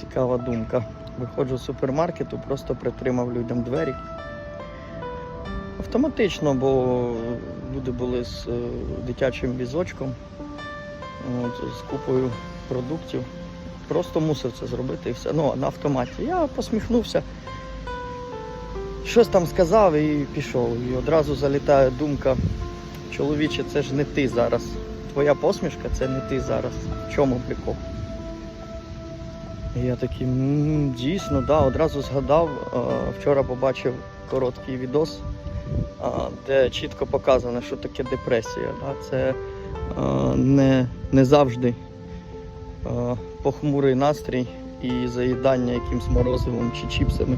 цікава думка. Виходжу з супермаркету, просто притримав людям двері. Автоматично, бо люди були з е, дитячим візочком, з купою продуктів. Просто мусив це зробити і все. Ну, на автоматі. Я посміхнувся, щось там сказав і пішов. І одразу залітає думка, чоловіче, це ж не ти зараз. Твоя посмішка це не ти зараз. В чому прикол? І я такий, «М, дійсно, да, одразу згадав. е, Вчора побачив короткий відос, де чітко показано, що таке депресія. Це е, не, не завжди е, похмурий настрій і заїдання якимсь морозивом чи чіпсами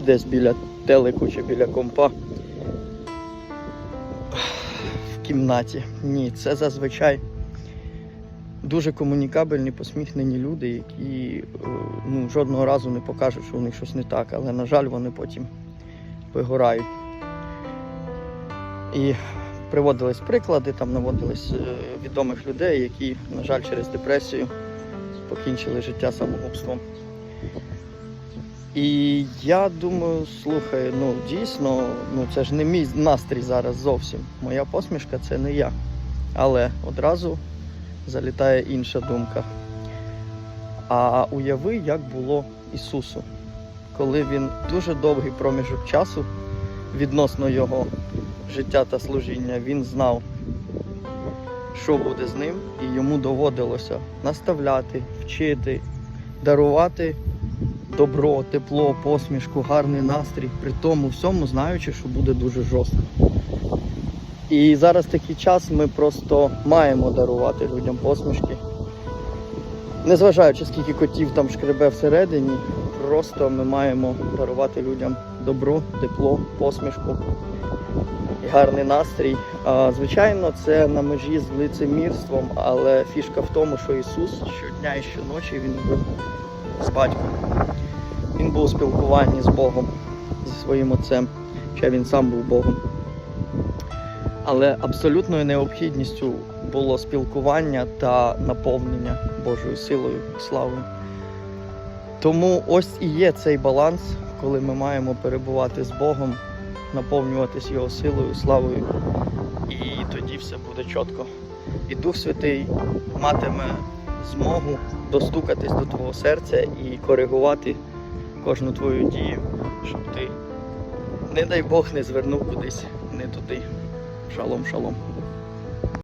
десь біля телеку чи біля компа в кімнаті. Ні, це зазвичай дуже комунікабельні, посміхнені люди, які е, ну, жодного разу не покажуть, що у них щось не так, але, на жаль, вони потім вигорають. І приводились приклади, там наводились е, відомих людей, які, на жаль, через депресію покінчили життя самогубством. І я думаю, слухай, ну дійсно, ну це ж не мій настрій зараз зовсім. Моя посмішка це не я. Але одразу залітає інша думка. А уяви, як було Ісусу, коли він дуже довгий проміжок часу відносно його життя та служіння, він знав, що буде з ним, і йому доводилося наставляти, вчити, дарувати добро, тепло, посмішку, гарний настрій, при тому всьому знаючи, що буде дуже жорстко. І зараз такий час ми просто маємо дарувати людям посмішки. Незважаючи, скільки котів там шкребе всередині, просто ми маємо дарувати людям добро, тепло, посмішку і гарний настрій. Звичайно, це на межі з лицемірством, але фішка в тому, що Ісус щодня і щоночі він був з батьком. Він був у спілкуванні з Богом, зі своїм отцем, ще він сам був Богом. Але абсолютною необхідністю було спілкування та наповнення Божою силою і славою. Тому ось і є цей баланс, коли ми маємо перебувати з Богом, наповнюватись Його силою, славою, і тоді все буде чітко. І Дух Святий матиме змогу достукатись до твого серця і коригувати кожну твою дію, щоб ти, не дай Бог, не звернув кудись не туди. Шалом, шалом.